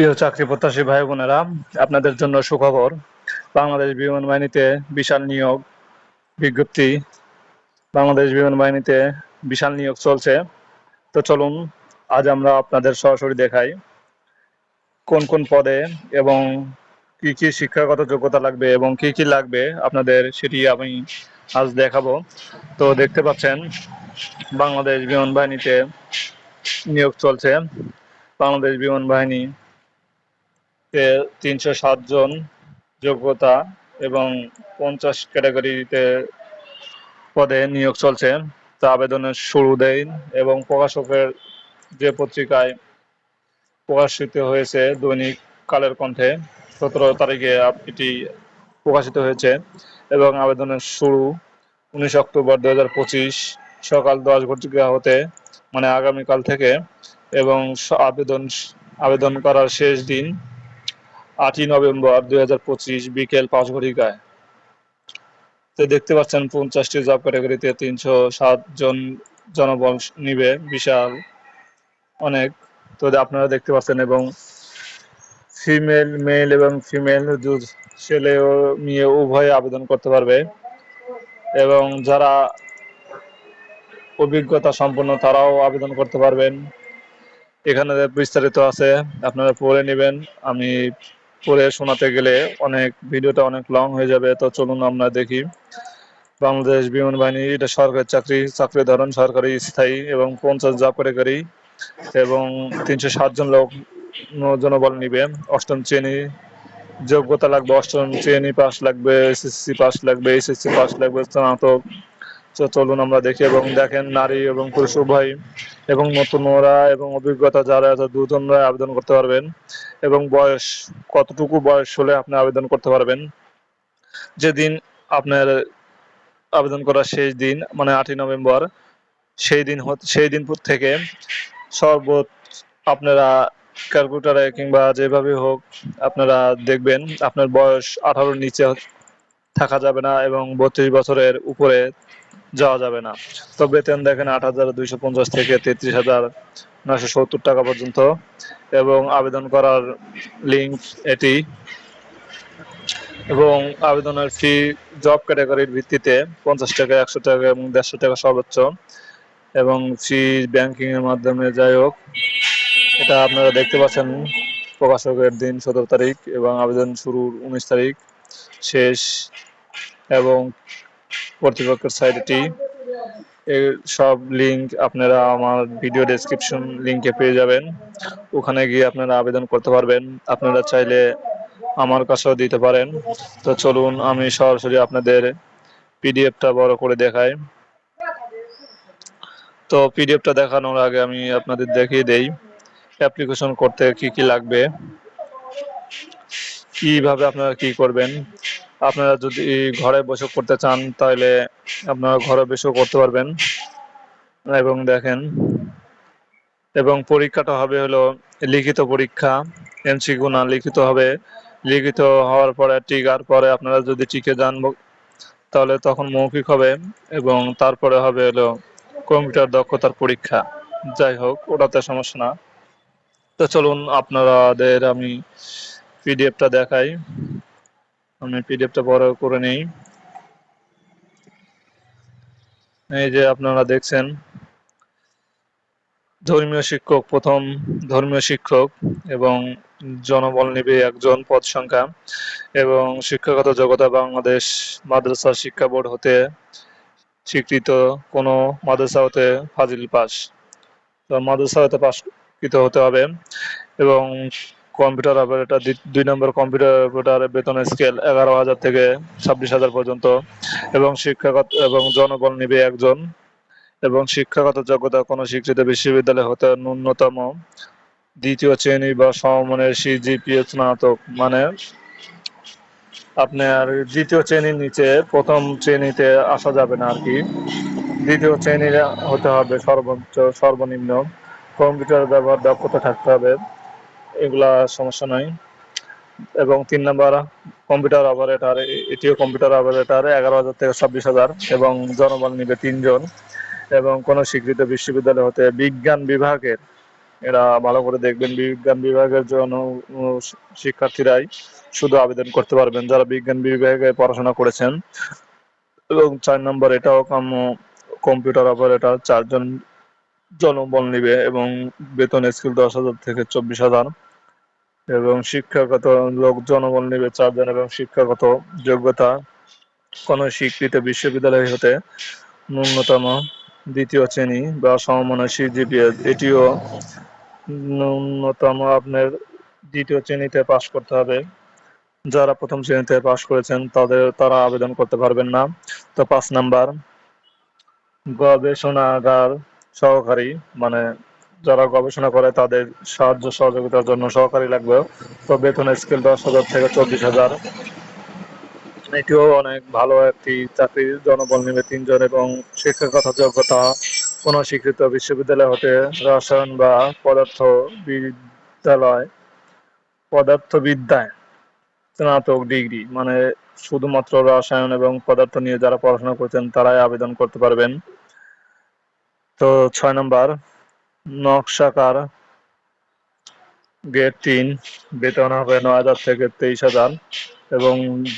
প্রিয় চাকরি প্রত্যাশী ভাই বোনেরা, আপনাদের জন্য সুখবর। বাংলাদেশ বিমান বাহিনীতে বিশাল নিয়োগ বিজ্ঞপ্তি। বাংলাদেশ বিমান বাহিনীতে বিশাল নিয়োগ চলছে। তো চলুন, আজ আমরা আপনাদের সরাসরি দেখাই কোন কোন পদে এবং কি কি শিক্ষাগত যোগ্যতা লাগবে এবং কি কি লাগবে আপনাদের সেটি আমি আজ দেখাবো। তো দেখতে পাচ্ছেন, বাংলাদেশ বিমান বাহিনীতে নিয়োগ চলছে। বাংলাদেশ বিমান বাহিনী তে তিনশো সাত জন যোগ্যতা এবং পঞ্চাশ ক্যাটাগরিতে পদে নিয়োগ চলছে। তা আবেদনের শুরু দেয় এবং প্রকাশকের যে পত্রিকায় প্রকাশিত হয়েছে দৈনিক কালের কণ্ঠে, সতেরো তারিখে এটি প্রকাশিত হয়েছে এবং আবেদনের শুরু উনিশ অক্টোবর দু হাজার পঁচিশ সকাল দশ ঘটিকা হতে মানে আগামীকাল থেকে এবং আবেদন আবেদন করার শেষ দিন আটই নভেম্বর দুই হাজার পঁচিশ বিকেল পাঁচ ঘটিকায় তো দেখতে পাচ্ছেন পঞ্চাশটি জব ক্যাটাগরিতে তিনশো সাত জন জনবল নিবে, বিশাল অনেক। তো আপনারা দেখতে পাচ্ছেন এবং ফিমেল মেল এবং ফিমেল ছেলে ও মেয়ে উভয়ে আবেদন করতে পারবে। এবং যারা অভিজ্ঞতা সম্পন্ন, তারাও আবেদন করতে পারবেন। এখানে বিস্তারিত আছে, আপনারা পড়ে নেবেন। আমি পড়ে শোনাতে গেলে অনেক ভিডিওটা অনেক লং হয়ে যাবে। তো চলুন আমরা দেখি। বাংলাদেশ বিমান বাহিনী, এটা সরকারি চাকরি চাকরি ধরন সরকারি, স্থায়ী এবং পঞ্চাশ ক্যাটাগরি এবং তিনশো ষাট জন লোক জনবল নিবে। অষ্টম শ্রেণি যোগ্যতা লাগবে, অষ্টম শ্রেণি পাস লাগবে এসএসসি পাস লাগবে এসএসসি পাস লাগবে, স্নাতক চলুন আমরা দেখি এবং দেখেন নারী এবং পুরুষ উভয় এবং নতুনরা এবং অভিজ্ঞতা যারা আছে দুজনরা আবেদন করতে পারবেন এবং বয়স কতটুকু বয়স হলে আপনি আবেদন করতে পারবেন? যেদিন আপনার আবেদন করার শেষ দিন মানে আটই নভেম্বর, সেই দিন সেই দিন থেকে সর্বোচ্চ আপনারা ক্যালকুলেটারে কিংবা যেভাবে হোক আপনারা দেখবেন, আপনার বয়স আঠারোর নিচে থাকা যাবে না এবং বত্রিশ বছরের উপরে যাওয়া যাবে না। তো বেতন দেখেন আট হাজার দুইশো পঞ্চাশ থেকে তেত্রিশ হাজার নয়শো সত্তর টাকা পর্যন্ত এবং আবেদন করার লিঙ্ক এটি। এবং আবেদনের ফি জব ক্যাটাগরির ভিত্তিতে পঞ্চাশ টাকা, একশো টাকা এবং দেড়শো টাকা সর্বোচ্চ। এবং ফি ব্যাংকিং এর মাধ্যমে যাই হোক, এটা আপনারা দেখতে পাচ্ছেন প্রকাশকের দিন সতেরো তারিখ এবং আবেদন শুরুর উনিশ তারিখ শেষ। এবং কর্তৃপক্ষের সাইটটি এর সব লিংক আপনারা আমার ভিডিও ডেসক্রিপশন লিংকে পেয়ে যাবেন। ওখানে গিয়ে আপনারা আবেদন করতে পারবেন। আপনারা চাইলে আমার কাছেও দিতে পারেন। তো চলুন, আমি সরাসরি আপনাদের পিডিএফটা বড় করে দেখাই। তো পিডিএফটা দেখানোর আগে আমি আপনাদের দেখিয়ে দেই অ্যাপ্লিকেশন করতে কি কি লাগবে। কীভাবে আপনারা কি করবেন? আপনারা যদি ঘরে বসে করতে চান, তাহলে আপনারা ঘরে বসেও করতে পারবেন। এবং দেখেন, এবং পরীক্ষাটা হবে হলো লিখিত পরীক্ষা এমসিকিউ না লিখিত হবে। লিখিত হওয়ার পরে টিকার পরে আপনারা যদি টিকে যান, তাহলে তখন মৌখিক হবে এবং তারপরে হবে হলো কম্পিউটার দক্ষতার পরীক্ষা। যাই হোক, ওটাতে সমস্যা না। তো চলুন আপনাদের আমি পিডিএফটা দেখাই। আমি পিডিএফটা বড় করে নেই। এই যে আপনারা দেখছেন, ধর্মীয় শিক্ষক প্রথম ধর্মীয় শিক্ষক এবং জনবল নিবে একজন পদ সংখ্যা এবং শিক্ষাগত যোগ্যতা বাংলাদেশ মাদ্রাসা শিক্ষা বোর্ড হতে স্বীকৃত কোনো মাদ্রাসা হতে ফাজিল পাস। তো মাদ্রাসা হতে পাসকৃত হতে হবে এবং কম্পিউটার অপারেটর দুই নম্বর কম্পিউটার অপারেটরের বেতনের স্কেল এগারো হাজার থেকে ছাব্বিশ হাজার পর্যন্ত। এবং শিক্ষাগত এবং জনবল নিবে একজন। এবং শিক্ষাগত যোগ্যতা কোনো স্বীকৃত বিশ্ববিদ্যালয় হতে ন্যূনতম দ্বিতীয় শ্রেণি বা সমমানের সিজিপিএ স্নাতক। মানে আপনার দ্বিতীয় শ্রেণির নিচে প্রথম শ্রেণীতে আসা যাবে না আর কি। দ্বিতীয় শ্রেণির হতে হবে সর্বোচ্চ, সর্বনিম্ন। কম্পিউটার ব্যবহার দক্ষতা থাকতে হবে। এগুলা সমস্যা নাই। এবং তিন নম্বর কম্পিউটার অপারেটর এটিও কম্পিউটার অপারেটর এগারো হাজার থেকে ছাব্বিশ হাজার এবং জনবল নিবে তিনজন। এবং কোনো স্বীকৃত বিশ্ববিদ্যালয় হতে বিজ্ঞান বিভাগের, এরা ভালো করে দেখবেন, বিজ্ঞান বিভাগের জন্য শিক্ষার্থীরাই শুধু আবেদন করতে পারবেন, যারা বিজ্ঞান বিভাগে পড়াশোনা করেছেন। এবং চার নম্বর, এটাও কম্পিউটার অপারেটর চারজন জনবল নিবে এবং বেতন স্কেল দশ হাজার থেকে চব্বিশ হাজার। এবং শিক্ষাগত লোক জনবল নিবে চারজন এবং শিক্ষাগত যোগ্যতা কোনো স্বীকৃত বিশ্ববিদ্যালয় হতে ন্যূনতম দ্বিতীয় শ্রেণি বা সমমানের সিজিপিএ এটিও ন্যূনতম আপনার দ্বিতীয় শ্রেণীতে পাশ করতে হবে। যারা প্রথম শ্রেণীতে পাশ করেছেন, তাদের, তারা আবেদন করতে পারবেন না। তো পাঁচ নাম্বার, গবেষণাগার সহকারী মানে যারা গবেষণা করে তাদের সাহায্য সহযোগিতার জন্য সহকারী লাগবে। তো বেতন স্কেল দশ হাজার থেকে চব্বিশ হাজার। এটিও অনেক ভালো একটি চাকরি জনবল নিবে তিনজন এবং শিক্ষাগত যোগ্যতা কোন স্বীকৃত বিশ্ববিদ্যালয় হতে রসায়ন বা পদার্থ বিদ্যালয় পদার্থবিদ্যায় স্নাতক ডিগ্রি মানে শুধুমাত্র রসায়ন এবং পদার্থ নিয়ে যারা পড়াশোনা করছেন তারাই আবেদন করতে পারবেন। তো ছয় নম্বর নকশাকার গেট তিন, বেতন হবে নয় হাজার থেকে তেইশ হাজার এবং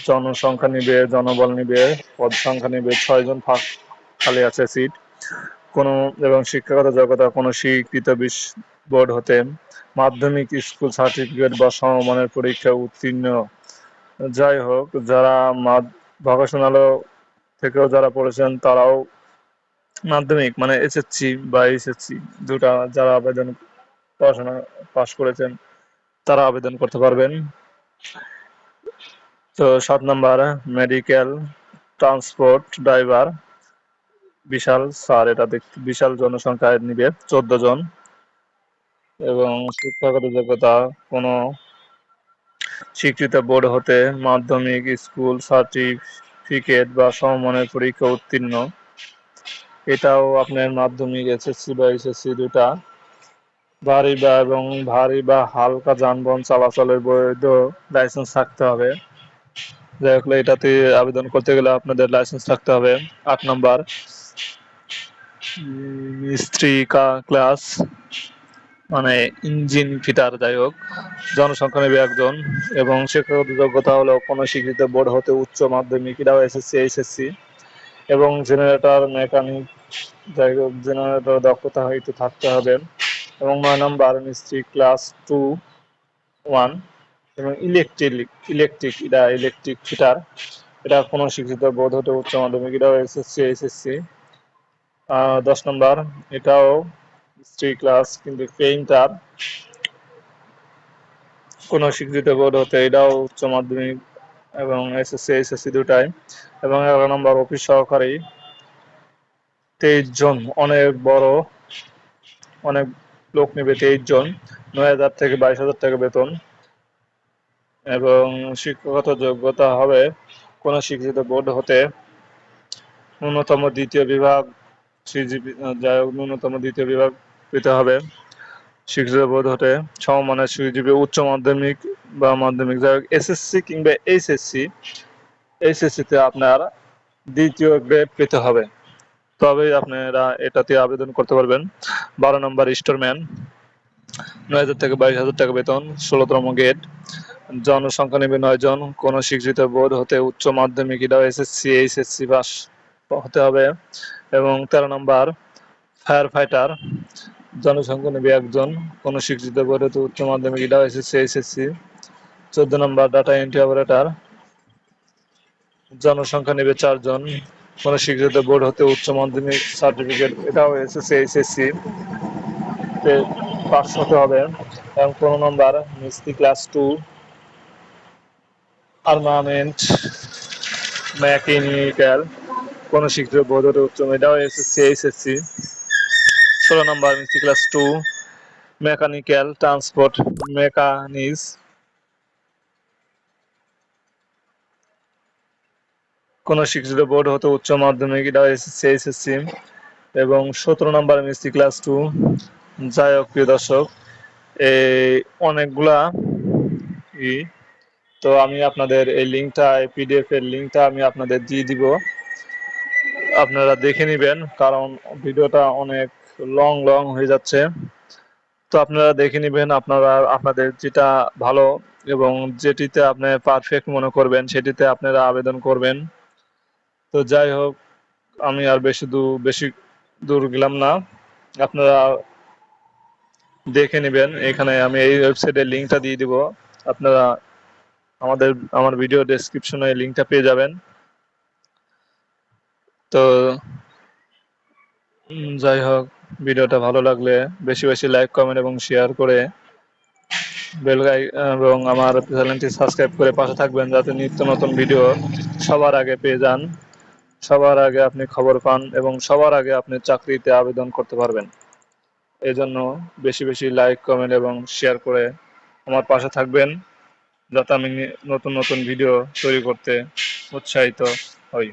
জনসংখ্যা নিবে, জনবল নিবে পদ সংখ্যা নিবে ছয় জন ফাঁক খালি আছে সিট। কোনো এবং শিক্ষাগত যোগ্যতা কোনো স্বীকৃত বিশ বোর্ড হতে মাধ্যমিক স্কুল সার্টিফিকেট বা সমমানের পরীক্ষা উত্তীর্ণ। যাই হোক, যারা ভকেশনালয় থেকেও যারা পড়েছেন তারাও মাধ্যমিক মানে এসএসসি বা এইচএসসি দুটা যারা আবেদন পড়াশোনা পাশ করেছেন, তারা আবেদন করতে পারবেন। তো সাত নাম্বার মেডিকেল ট্রান্সপোর্ট ড্রাইভার বিশাল স্যার এটা দেখতে, বিশাল জনসংখ্যায় নিবে, চোদ্দ জন। এবং শিক্ষাগত যোগ্যতা কোনো স্বীকৃত বোর্ড হতে মাধ্যমিক, স্কুল সার্টিফিকেট বা সমমানের পরীক্ষা উত্তীর্ণ। এটাও আপনার মাধ্যমিক এসএসসি বা এসএসসি দুটা। ভারী বা এবং ভারী বা হালকা যানবাহন চলাচলের বৈধ লাইসেন্স থাকতে হবে। যাই হোক, এটাতে আবেদন করতে গেলে আপনাদের লাইসেন্স থাকতে হবে। আট নম্বর, মিস্ত্রি ক্লাস মানে ইঞ্জিন ফিটার, যাই হোক, জনসংখ্যা নেবে একজন এবং শিক্ষাগত যোগ্যতা হলো কোনো স্বীকৃত বোর্ড হতে উচ্চ মাধ্যমিক, এটাও এসএসসি এইচএসসি এবং জেনারেটর, মেকানিক জেনারেটর দক্ষতা হয়তো থাকতে হবে। এবং নয় নম্বর মিস্ত্রি ক্লাস টু ওয়ান এবং ইলেকট্রিক ইলেকট্রিক এটা ইলেকট্রিক ফিটার এটা কোনো শিক্ষিত বোধ হতে উচ্চ মাধ্যমিক, এটাও এসএসসি এসএসসি দশ নম্বর, এটাও স্ত্রী ক্লাস কিন্তু পেইন্টার কোনো স্বীকৃত বোর্ড হতে এটাও উচ্চ মাধ্যমিক এবং এসএসসি এসএসসি দুটাই। এবং এগারো নম্বর অফিস সহকারী। তেইশ জন, অনেক বড়, অনেক লোক নেবে তেইশ জন, নয় হাজার থেকে বাইশ হাজার টাকা বেতন। এবং শিক্ষাগত যোগ্যতা হবে কোন শিক্ষিত বোর্ড হতে ন্যূনতম দ্বিতীয় বিভাগ সিজিপি যাই হোক, ন্যূনতম দ্বিতীয় বিভাগ পেতে হবে। শিক্ষিত বোর্ড হতে সমমানের সিজিপি উচ্চ মাধ্যমিক বা মাধ্যমিক, যাই হোক, এসএসসি কিংবা এইচএসসি, এইচএসসিতে আপনার দ্বিতীয় গ্রেড পেতে হবে। তবেই আপনারা এটাতে আবেদন করতে পারবেন। বারো নম্বর স্টোরম্যান নয় হাজার থেকে বাইশ হাজার টাকা বেতন, ষোলোতম গেট, জনসংখ্যা নেবে নয় জন, কোন স্বীকৃত বোর্ড হতে উচ্চ মাধ্যমিক এটাও এসএসসি এইচএসসি পাস হতে হবে। এবং তেরো নম্বর, ফায়ার ফাইটার, জনসংখ্যা নেবে একজন, কোন স্বীকৃত বোর্ড হতে উচ্চ মাধ্যমিক এটাও এসএসসি এইচএসসি চোদ্দ নম্বর ডাটা এন্ট্রি অপারেটর জনসংখ্যা নেবে চারজন কোন স্বীকৃত বোর্ড হতে উচ্চ মাধ্যমিক সার্টিফিকেট এটাও এসএসসি, এইচএসসি তে পাস হতে হবে। এবং পনেরো নম্বর মিস্ত্রি ক্লাস টু আর্মামেন্ট মেকানিক্যাল কোন স্বীকৃত বোর্ড হতে উচ্চ, এটাও এসএসসি, এইচএসসি। ষোলো নম্বর মিস্ত্রি class two mechanical transport mechanics কোন শিক্ষিত বোর্ড হতে উচ্চ মাধ্যমিক এটা এসএসসি এইচএসসি এবং সতেরো নম্বর মিস্ত্রি ক্লাস টু যাই হোক, প্রিয় দর্শক, এই অনেকগুলা ই, তো আমি আপনাদের এই লিঙ্কটা পিডিএফ এর লিঙ্কটা আমি আপনাদের দিয়ে দিব। আপনারা দেখে নেবেন, কারণ ভিডিওটা অনেক লং লং হয়ে যাচ্ছে। তো আপনারা দেখে নেবেন, আপনারা, আপনাদের যেটা ভালো এবং যেটিতে আপনি পারফেক্ট মনে করবেন, সেটিতে আপনারা আবেদন করবেন। তো যাই হোক, আমি আর বেশি দূর বেশি দূর গেলাম না। আপনারা দেখে নেবেন, এখানে আমি এই ওয়েবসাইটের লিঙ্কটা দিয়ে দিব। আপনারা আমাদের, আমার ভিডিও ডেসক্রিপশনে লিঙ্কটা পেয়ে যাবেন। তো যাই হোক, ভিডিওটা ভালো লাগলে বেশি বেশি লাইক কমেন্ট এবং শেয়ার করে বেল গাই- এবং আমার চ্যানেলটি সাবস্ক্রাইব করে পাশে থাকবেন, যাতে নিত্য নতুন ভিডিও সবার আগে পেয়ে যান। সবার আগে আপনি খবর পান এবং সবার আগে আপনি চাকরিতে আবেদন করতে পারবেন। এই জন্য বেশি বেশি লাইক কমেন্ট এবং শেয়ার করে আমার পাশে থাকবেন যাতে আমি নতুন নতুন ভিডিও তৈরি করতে উৎসাহিত হই।